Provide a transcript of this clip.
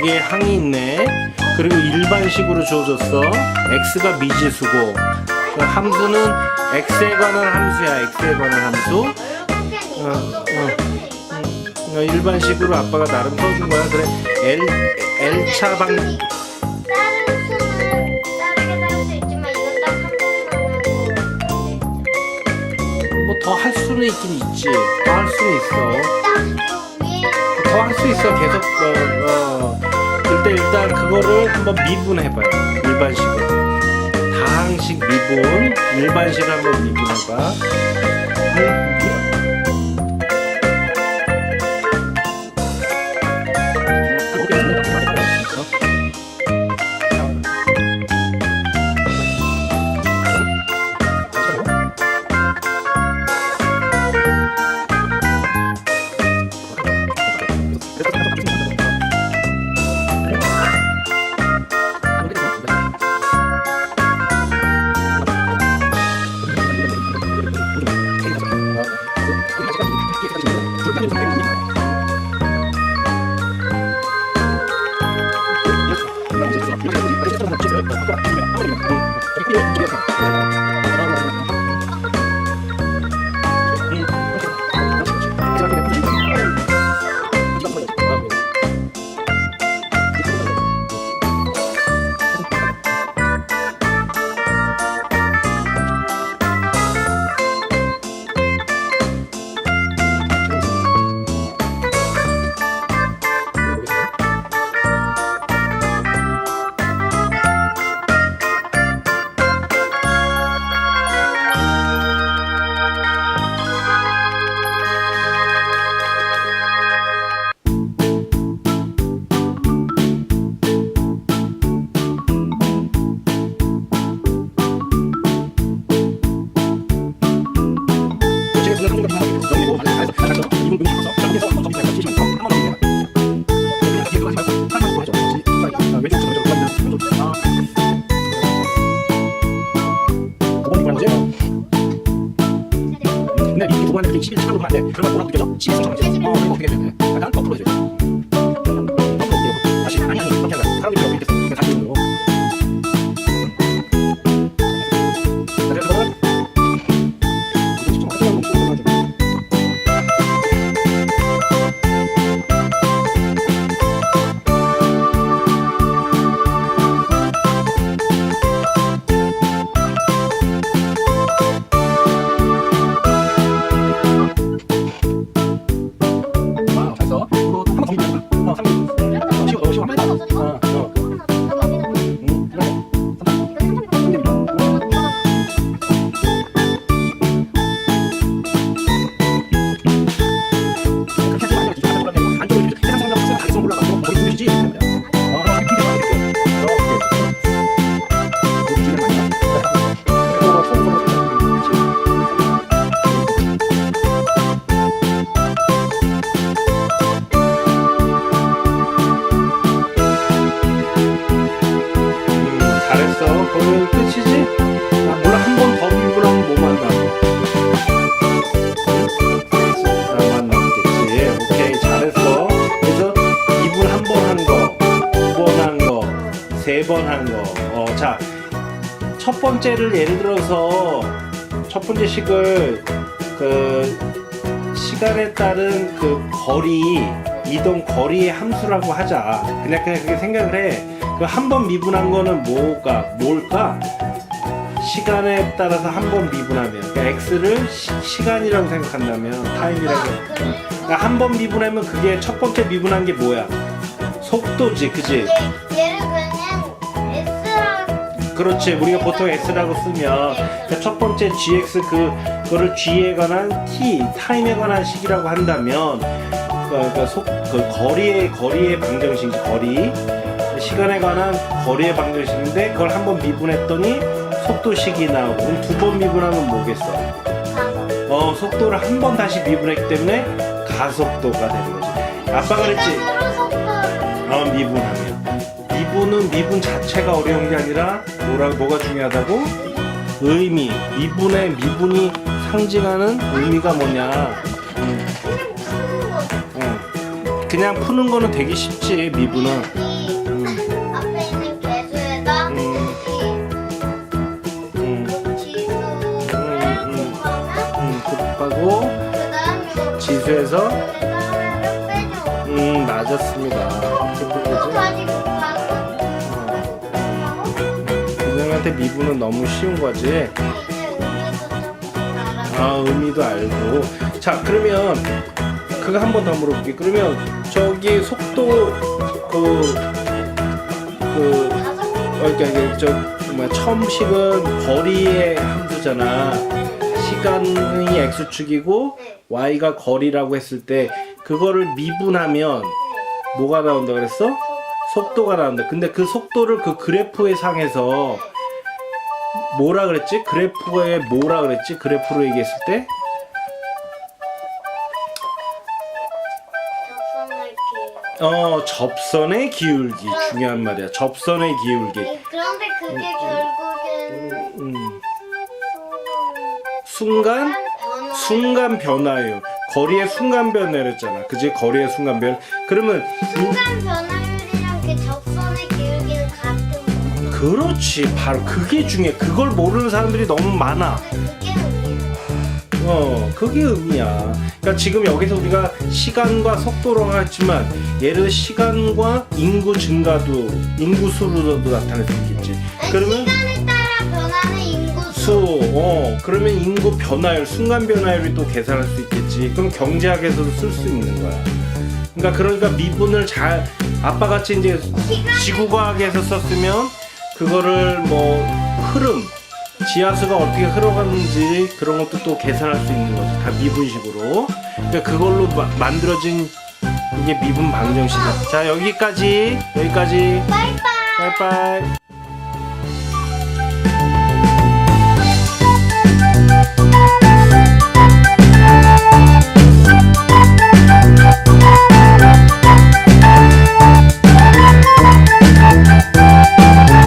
여기에 항이 있네. 그리고 일반식으로 주어졌어. x가 미지수고 그 함수는 x에 관한 함수야. x에 관한 함수. 어, 어. 어, 일반식으로 아빠가 나름 써준 거야. 그래 L L차 방 다른 수는 다르게 나올 수 있지만 이건 딱 한 번만 하고 뭐더 할 수는 있긴 있지. 더 할 수는 있어. 딱그 위에 더 할 수 있어. 계속 어, 어. 일단 일단 그거를 한번 미분해봐요. 일반식으로. 다항식 미분, 일반식을 한번 미분해봐. 구간에 11 차로 가면 안 돼. 그러면 뭐라고 느껴져? 12 차로 느껴져. 어, 그럼 어떻게 해야 돼? 약간 거꾸로 해줘야지. 그러면 끝이지? 아, 뭘한번더 미분하면 뭐 만나고? 아, 만나겠지. 오케이, 잘했어. 그래서 2분 한번 한 거, 두 번 한 거, 세 번 한 거. 어, 자, 첫 번째를 예를 들어서 첫 번째 식을 그 시간에 따른 그 거리 이동 거리의 함수라고 하자. 그냥 그냥 그렇게 생각을 해. 그한번 미분한 거는 뭐가 뭘까? 시간에 따라서 한 번 미분하면 그러니까 x를 시, 간이라고 생각한다면 타임이라고 그러니까 한 번 미분하면 그게 첫 번째 미분한 게 뭐야? 속도지, 그지? S랑 그렇지. 우리가 보통 x라고 쓰면 그러니까 첫 번째 gx 그 그거를 g에 관한 t 타임에 관한 식이라고 한다면 그, 그러니까 속, 그 거리의 거리의 방정식이지 거리 시간에 관한 거리의 방정식인데 그걸 한 번 미분했더니 속도식이 나오고 그럼 두번 미분하면 뭐겠어? 어 속도를 한 번 다시 미분했기 때문에 가속도가 되는 거지. 아빠가 그랬지. 어 미분하면 미분은 미분 자체가 어려운 게 아니라 뭐라 뭐가 중요하다고 의미 미분의 미분이 상징하는 의미가 뭐냐 음, 그냥 푸는 거 음. 그냥 푸는 거는 되게 쉽지 미분은 빼줘. 음 맞았습니다. 그녀한테 미분은 너무 쉬운 거지. 아 의미도 알고. 자 그러면 그거 한 번 더 물어볼게. 그러면 저기 속도 그 그, 다섯 어, 그러니까 저 뭐야 처음식은 거리의 함수잖아. 시간이 x축이고 네. y가 거리라고 했을 때 그거를 미분하면 네. 뭐가 나온다 그랬어? 속도가 나온다. 근데 그 속도를 그 그래프의 상에서 뭐라 그랬지? 그래프에 뭐라 그랬지? 그래프로 얘기했을 때? 어, 접선의 기울기. 중요한 말이야. 접선의 기울기. 네, 그런데 그게 결국 순간. 순간 변화예요. 거리의 순간 변화였잖아. 그지? 거리의 순간 변. 그러면 순간 변화율이랑 그 접선의 기울기는 같은 거. 그렇지. 바로 그게 중요해. 그걸 모르는 사람들이 너무 많아. 그게 의미예요. 어, 그게 의미야. 그러니까 지금 여기서 우리가 시간과 속도로 했지만 얘를 시간과 인구 증가도 인구 수로도 나타낼 수 있겠지. 아니, 그러면 인구 수. 수, 어, 그러면 인구 변화율, 순간 변화율이 또 계산할 수 있겠지. 그럼 경제학에서도 쓸 수 있는 거야. 그러니까 그러니까 미분을 잘 아빠 같이 이제 지구과학에서 썼으면 그거를 뭐 흐름, 지하수가 어떻게 흘러가는지 그런 것도 또 계산할 수 있는 거지. 다 미분식으로. 그러니까 그걸로 마- 만들어진 이게 미분 방정식이야. 자 여기까지 여기까지 빠이빠이. 빠이빠이.